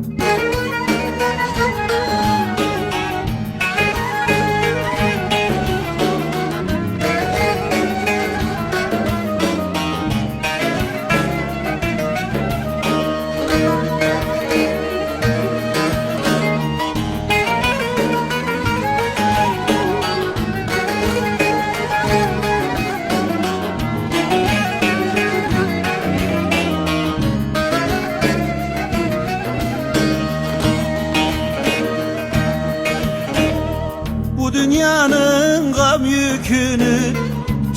Bu dünyanın gam yükünü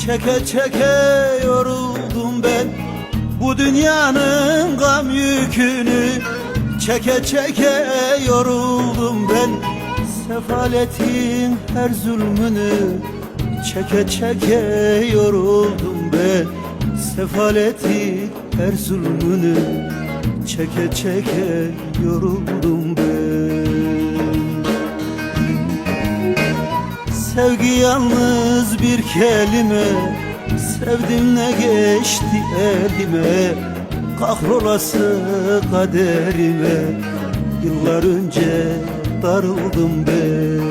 çeke çeke yoruldum ben. Bu dünyanın gam yükünü çeke çeke yoruldum ben. Sefaletin her zulmünü çeke çeke yoruldum ben. Sefaletin her zulmünü çeke çeke yoruldum ben Sevgi yalnız bir kelime Sevdim ne geçti elime? Kahrolası kaderime Yıllar önce darıldım ben.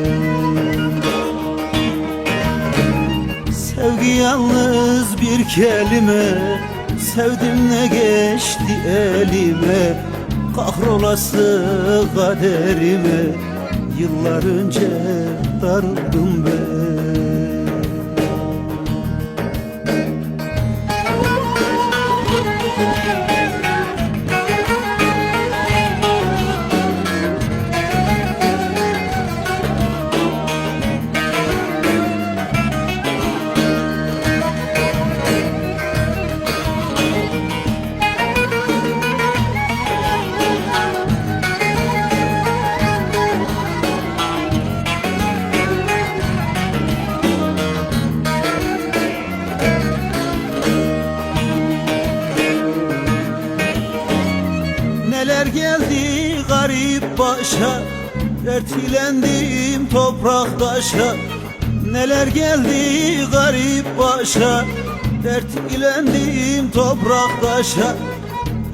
Sevgi yalnız bir kelime Sevdim ne geçti elime? Kahrolası kaderime Yıllar önce darıldım ben Neler geldi garip başa Dertlendim toprak taşa. Neler geldi garip başa Dertlendim toprak taşa.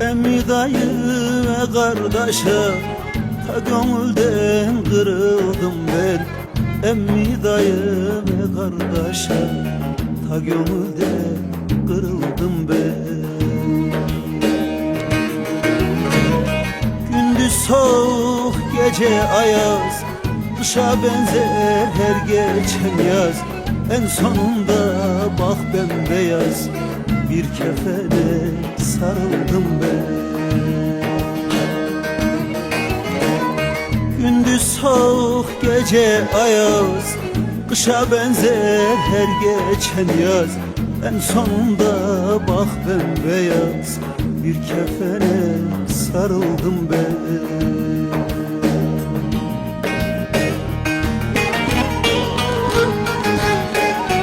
Emmi dayı ve kardeşa Ta gönülden kırıldım ben. Emmi dayı ve kardeşa Ta gönülden kırıldım ben soğuk gece ayaz Kışa benzer her geçen yaz. En sonunda bak bembeyaz Bir kefene sarıldım ben. Gündüz soğuk gece ayaz Kışa benzer her geçen yaz. En sonunda bak bembeyaz Bir kefene sarıldım ben